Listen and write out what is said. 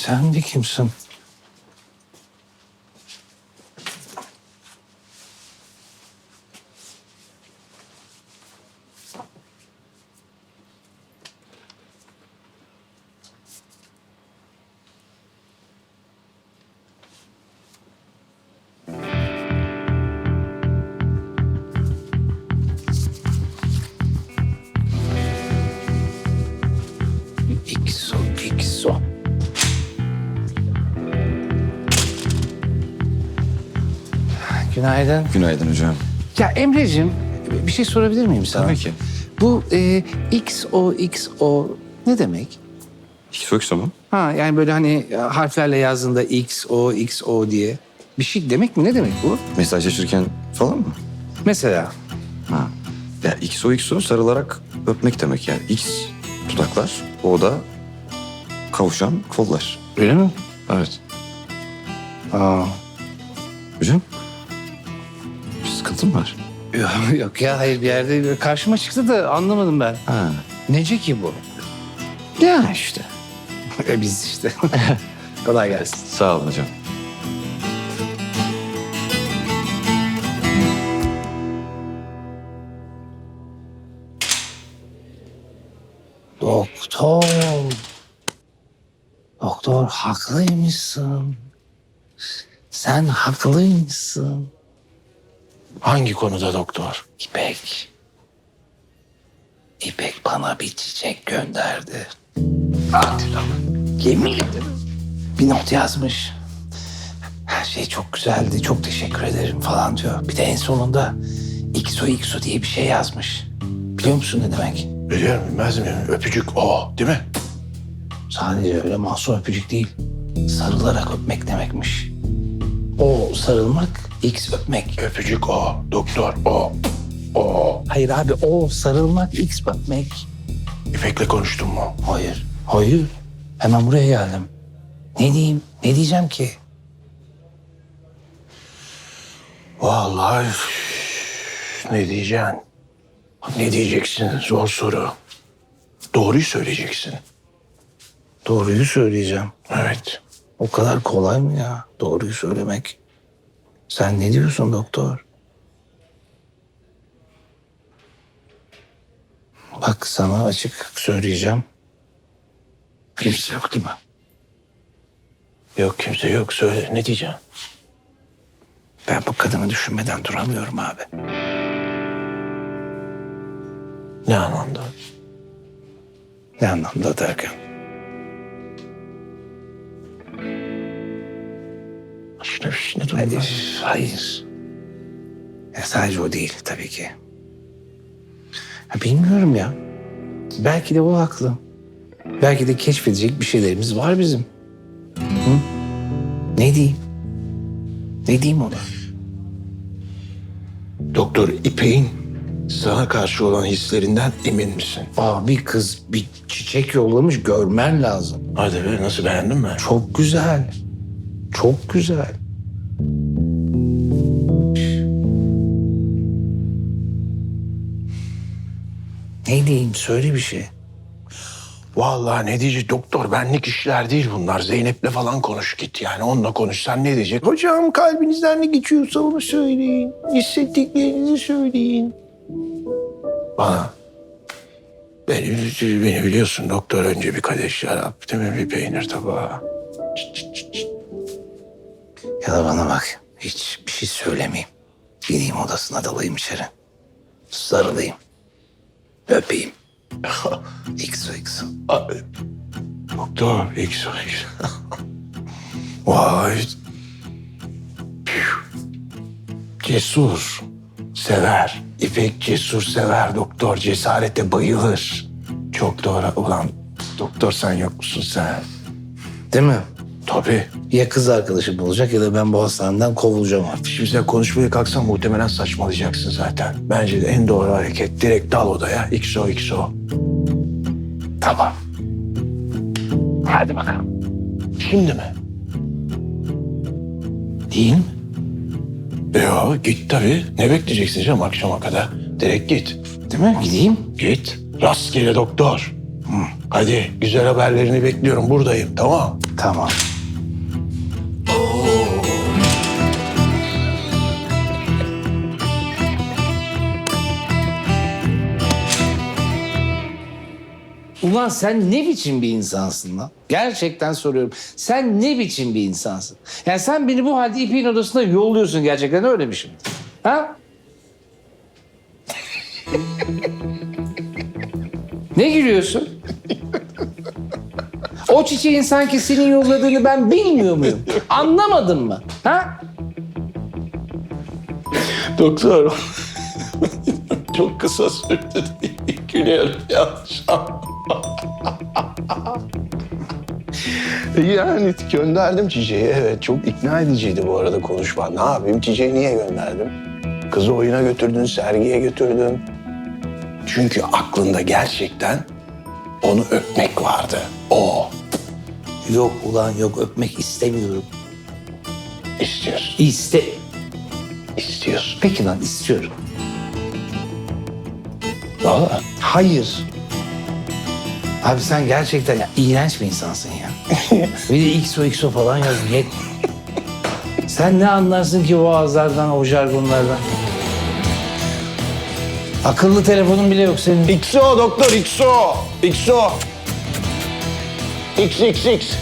Sen de kimsin? Günaydın. Günaydın hocam. Ya Emre'cim bir şey sorabilir miyim sana? Tabii ki. Bu e, XO, XO ne demek? XOXO mu? Ha yani böyle hani harflerle yazdığında XO, XO diye. Bir şey demek mi? Ne demek bu? Mesajlaşırken falan mı? Mesela Ha. Ya XOXO sarılarak öpmek demek yani. X dudaklar, O da kavuşan kollar. öyle mi? Evet. Aa. Hocam? Sıkıntı mı var? Yok, yok ya hayır bir yerde karşıma çıktı da anlamadım ben. Ha. Nece ki bu? Ya işte. E biz işte. Kolay gelsin. Sağ olun hocam. Doktor. Doktor haklıymışsın. Sen haklıymışsın. Hangi konuda doktor? İpek. İpek bana bir çiçek gönderdi. Lan. Yemin ederim. Bir not yazmış. Her şey çok güzeldi, çok teşekkür ederim falan diyor. Bir de en sonunda XO XO diye bir şey yazmış. Biliyor musun ne demek? Biliyorum bilmez miyim? Öpücük o değil mi? Sadece öyle masum öpücük değil. Sarılarak öpmek demekmiş. O sarılmak, X öpmek. Öpücük o. Doktor o. O. Hayır abi o sarılmak, X öpmek. İpek'le konuştun mu? Hayır. Hayır. Hemen buraya geldim. Ne diyeyim? Ne diyeceğim ki? Vallahi ne diyeceksin? Ne diyeceksin? Zor soru. Doğruyu söyleyeceksin. Doğruyu söyleyeceğim. Evet. O kadar kolay mı ya doğruyu söylemek? Sen ne diyorsun doktor? Bak sana açık söyleyeceğim. Kimse yok değil mi? Yok kimse yok. Söyle ne diyeceksin? Ben bu kadını düşünmeden duramıyorum abi. Ne anlamda? Ne anlamda derken? İşte, ne durumda? Hayır, hayır. Ya sadece o değil tabii ki. Ya bilmiyorum ya. Belki de o haklı. Belki de keşfedecek bir şeylerimiz var bizim. Hı? Ne diyeyim? Ne diyeyim ona? Doktor İpek'in sana karşı olan hislerinden emin misin? Aa, bir kız bir çiçek yollamış görmen lazım. Hadi be nasıl beğendin mi? Çok güzel. Çok güzel. Ne diyeyim? Söyle bir şey. Vallahi ne diyecek doktor benlik işler değil bunlar. Zeynep'le falan konuş git yani onunla konuşsan ne diyecek? Hocam kalbinizden ne geçiyorsa onu söyleyin. Hissettiklerinizi söyleyin. Bana. Beni, beni biliyorsun doktor önce bir kadeh şarap değil mi bir peynir tabağı. Ya da bana bak. Hiç bir şey söylemeyeyim. Gideyim odasına dalayım içeri. Sarılayım. Öpeyim. Xo xo. Ay, Doktor X X. Vay. Cesur. Sever. İpek cesur sever doktor. Cesarete bayılır. Çok doğru. Ulan doktor sen yok musun sen? Değil mi? Tabii. Ya kız arkadaşı bulacak ya da ben bu hastaneden kovulacağım artık. Şimdi sen konuşmaya kalksan muhtemelen saçmalayacaksın zaten. Bence de en doğru hareket direkt dal odaya. XO XO. Tamam. Hadi bakalım. Şimdi mi? Değil mi? Yo git tabii. Ne bekleyeceksin canım akşama kadar? Direkt git. Değil mi? Gideyim. Git. Rastgele doktor. Hadi güzel haberlerini bekliyorum. Buradayım tamam. Tamam. Ulan sen ne biçim bir insansın lan? Gerçekten soruyorum. Sen ne biçim bir insansın? Yani sen beni bu halde İpek'in odasına yolluyorsun gerçekten öyle mi şimdi? Ha? ne gülüyorsun? O çiçeğin sanki senin yolladığını ben bilmiyor muyum? Anlamadın mı? Ha? Doktor. Çok kısa sürdü gülüyorum yanlış Yani gönderdim çiçeği. Evet çok ikna ediciydi bu arada konuşma. Ne yapayım çiçeği niye gönderdim? Kızı oyuna götürdün, sergiye götürdün. Çünkü aklında gerçekten onu öpmek vardı. O Yok ulan yok öpmek istemiyorum. istiyorsun, İste... istiyorsun. Peki lan istiyorum. Valla. Hayır. Abi sen gerçekten ya, iğrenç bir insansın ya. Bir de XO XO falan yaz. Yet. Sen ne anlarsın ki o ağızlardan, o jargonlardan? Akıllı telefonun bile yok senin. XO doktor XO. XO. XXX.